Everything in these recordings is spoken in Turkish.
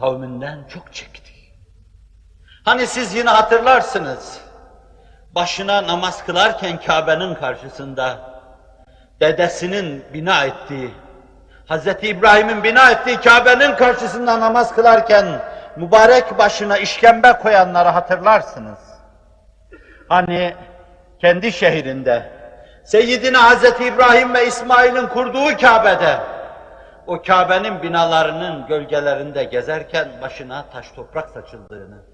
kavminden çok çekti. Hani siz yine hatırlarsınız, başına namaz kılarken Kabe'nin karşısında dedesinin bina ettiği, Hz. İbrahim'in bina ettiği Kabe'nin karşısında namaz kılarken mübarek başına işkembe koyanları hatırlarsınız. Hani kendi şehrinde Seyyidina Hz. İbrahim ve İsmail'in kurduğu Kabe'de o Kabe'nin binalarının gölgelerinde gezerken başına taş toprak saçıldığını,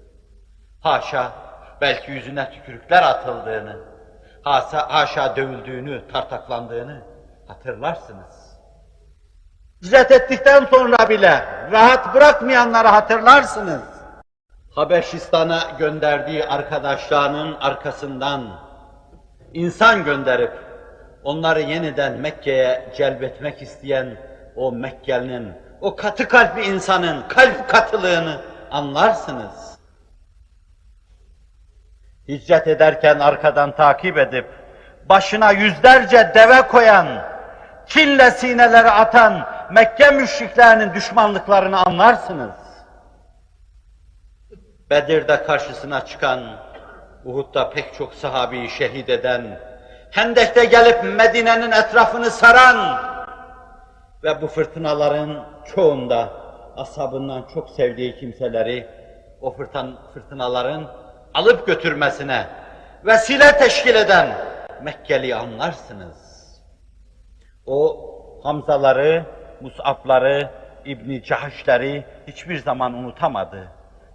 haşa belki yüzüne tükürükler atıldığını, haşa, haşa dövüldüğünü, tartaklandığını hatırlarsınız. Hicret ettikten sonra bile rahat bırakmayanları hatırlarsınız. Habeşistan'a gönderdiği arkadaşlarının arkasından insan gönderip onları yeniden Mekke'ye celbetmek isteyen o Mekkeli'nin, o katı kalpli insanın kalp katılığını anlarsınız. Hicret ederken arkadan takip edip başına yüzlerce deve koyan, kinle sineleri atan Mekke müşriklerinin düşmanlıklarını anlarsınız. Bedir'de karşısına çıkan, Uhud'da pek çok sahabeyi şehit eden, Hendek'te gelip Medine'nin etrafını saran ve bu fırtınaların çoğunda ashabından çok sevdiği kimseleri o fırtın, fırtınaların alıp götürmesine vesile teşkil eden Mekkeli anlarsınız. O Hamzaları, Mus'abları, İbni Cahişleri hiçbir zaman unutamadı.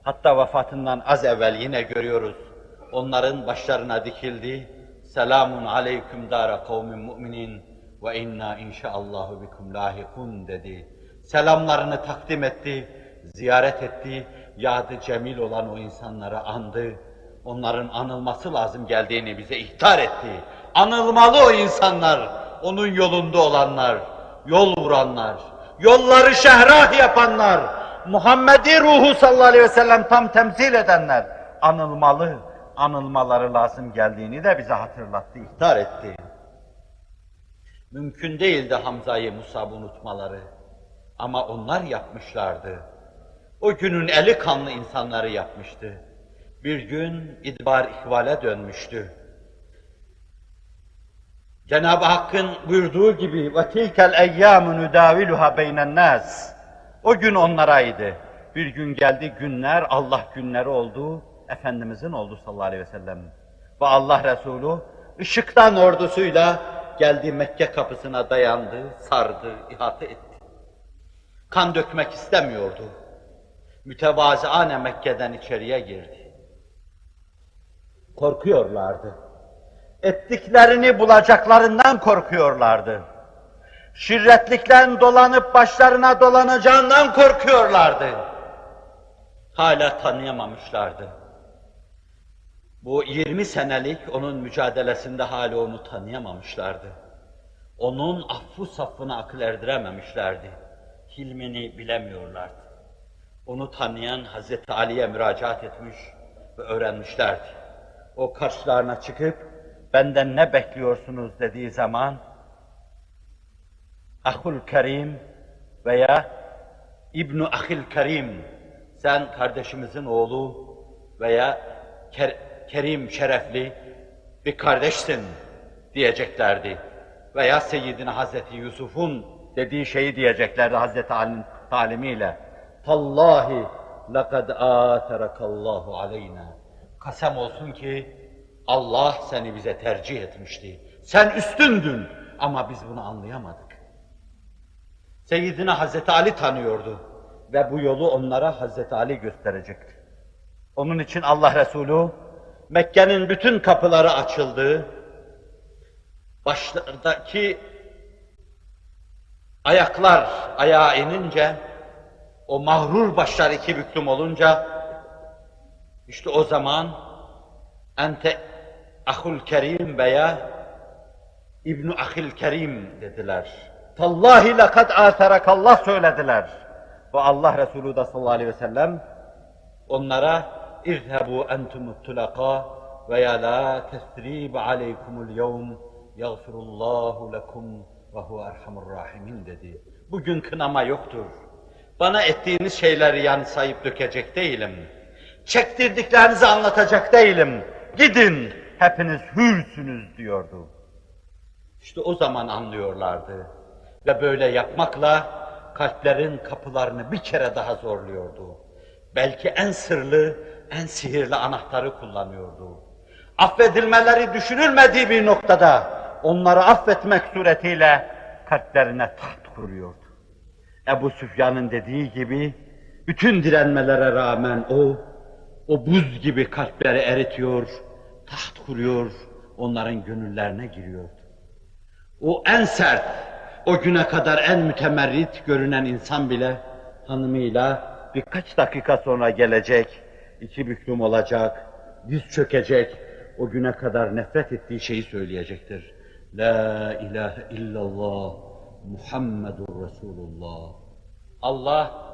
Hatta vefatından az evvel yine görüyoruz. Onların başlarına dikildi. Selamun aleyküm dara kavmin mu'minin ve inna inşaallahu bikum lahikun dedi. Selamlarını takdim etti, ziyaret etti, yadı cemil olan o insanları andı. Onların anılması lazım geldiğini bize ihtar etti. Anılmalı o insanlar, onun yolunda olanlar, yol vuranlar, yolları şehrah yapanlar, Muhammedi ruhu sallallahu aleyhi ve sellem tam temsil edenler anılmalı, anılmaları lazım geldiğini de bize hatırlattı, ihtar etti. Mümkün değildi Hamza'yı, Musab'ı unutmaları. Ama onlar yapmışlardı. O günün eli kanlı insanları yapmıştı. Bir gün idbar ihvale dönmüştü. Cenab-ı Hakk'ın buyurduğu gibi وَتِلْكَ الْاَيَّامُ نُدَاوِلُهَا بَيْنَ النَّاسِ O gün onlaraydı. Bir gün geldi günler, Allah günleri oldu, Efendimizin oldu sallallahu aleyhi ve sellem. Ve Allah Resulü ışıktan ordusuyla geldi Mekke kapısına dayandı, sardı, ihate etti. Kan dökmek istemiyordu. Mütevaziane Mekke'den içeriye girdi. Korkuyorlardı. Ettiklerini bulacaklarından korkuyorlardı. Şirretlikten dolanıp başlarına dolanacağından korkuyorlardı. Hala tanıyamamışlardı. Bu 20 senelik onun mücadelesinde hala onu tanıyamamışlardı. Onun affı safına akıl erdirememişlerdi. Hilmini bilemiyorlardı. Onu tanıyan Hazreti Ali'ye müracaat etmiş ve öğrenmişlerdi. O karşılarına çıkıp benden ne bekliyorsunuz dediği zaman Ahul Kerim veya İbnu Ahil Kerim sen kardeşimizin oğlu veya ker, kerim şerefli bir kardeşsin diyeceklerdi. Veya Seyyidina Hazreti Yusuf'un dediği şeyi diyeceklerdi Hazreti Ali'nin talimiyle. Tallahi lekad aterakallahu aleyna. Kasem olsun ki Allah seni bize tercih etmişti. Sen üstündün ama biz bunu anlayamadık. Seyyidina Hazreti Ali tanıyordu ve bu yolu onlara Hazreti Ali gösterecekti. Onun için Allah Resulü Mekke'nin bütün kapıları açıldı. Başlardaki ayaklar ayağa inince, o mahrur başlar iki büklüm olunca, işte o zaman ente ahul kerim veya İbnu Ahil Kerim dediler. Tallahi lekad Allah söylediler. Ve Allah Resulü de sallallahu aleyhi ve sellem onlara İzhebu entumut tulaka veya la tesrib aleykumul yevm yagfirullahu lekum ve huve erhamur rahimin dedi. Bugün kınama yoktur. Bana ettiğiniz şeyleri yani sayıp dökecek değilim. Çektirdiklerinizi anlatacak değilim. Gidin, hepiniz hürsünüz diyordu. İşte o zaman anlıyorlardı. Ve böyle yapmakla kalplerin kapılarını bir kere daha zorluyordu. Belki en sırlı, en sihirli anahtarı kullanıyordu. Affedilmeleri düşünülmediği bir noktada onları affetmek suretiyle kalplerine taht kuruyordu. Ebu Süfyan'ın dediği gibi bütün direnmelere rağmen o, o buz gibi kalpleri eritiyor, taht kuruyor, onların gönüllerine giriyordu. O en sert, o güne kadar en mütemerrit görünen insan bile hanımıyla birkaç dakika sonra gelecek, iki büklüm olacak, diz çökecek, o güne kadar nefret ettiği şeyi söyleyecektir. La ilahe illallah Muhammedur Resulullah. Allah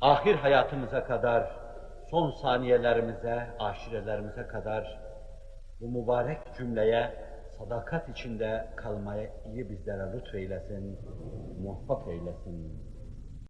ahir hayatımıza kadar, son saniyelerimize, aşirelerimize kadar bu mübarek cümleye sadakat içinde kalmayı bizlere lütfeylesin, muvaffak eylesin.